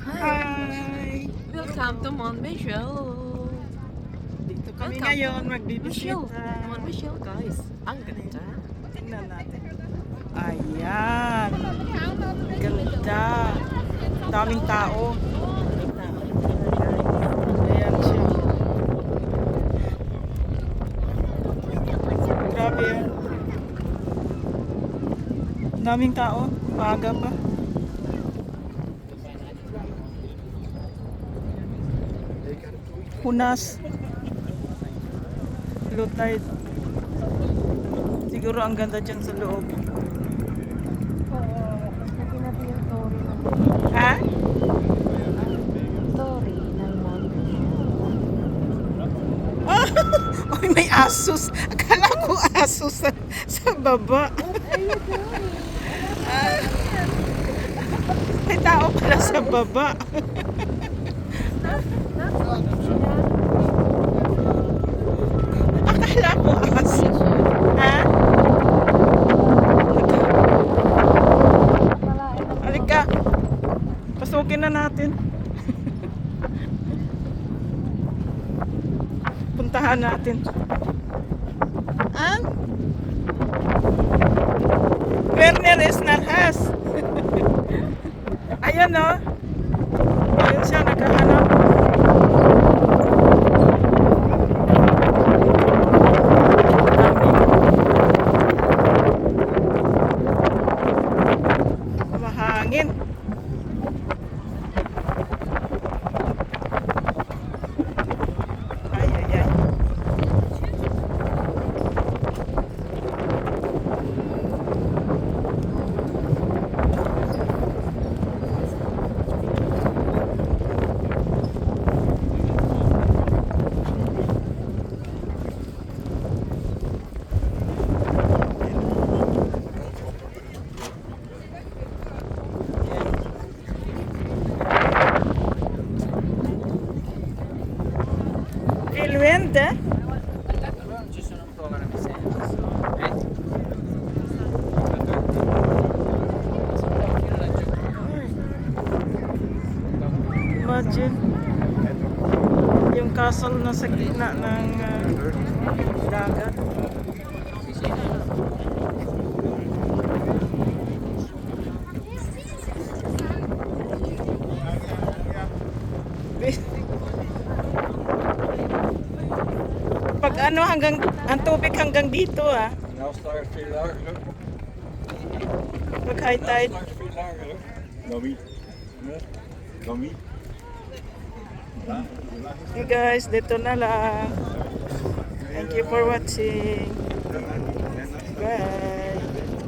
Hi! Welcome to Mount Michel. Dito kami Welcome. ngayon magbibisita. Mount Michel, guys. Ang ganda. Tingnan natin. Ayan. Ganda. Daming tao. Ayan siya. Grabe yan. Daming tao. Maaga pa. Hunas. Low. Siguro ang ganda dyan sa loob. Ha? Michel. Uy, may asus. Akala ko asus sa, sa baba. May tao pala sa baba. Akala ko asus. Ha? Halika. Pasukin na natin. Puntahan natin. Ang? Werner Esnarhas. Ayan o. Ayun siya, naghahanap. hangin. Il vente? Ci sono programmi semplici. Imagine. Yung castle na sa gitna ng ah, dagat. Pag ano hanggang ang tubig hanggang dito ah. Nou straks veel lager. Pag high tide. Veel lager. Wie? Dan wie? Hey guys, dito na lang. Thank you for watching. Bye.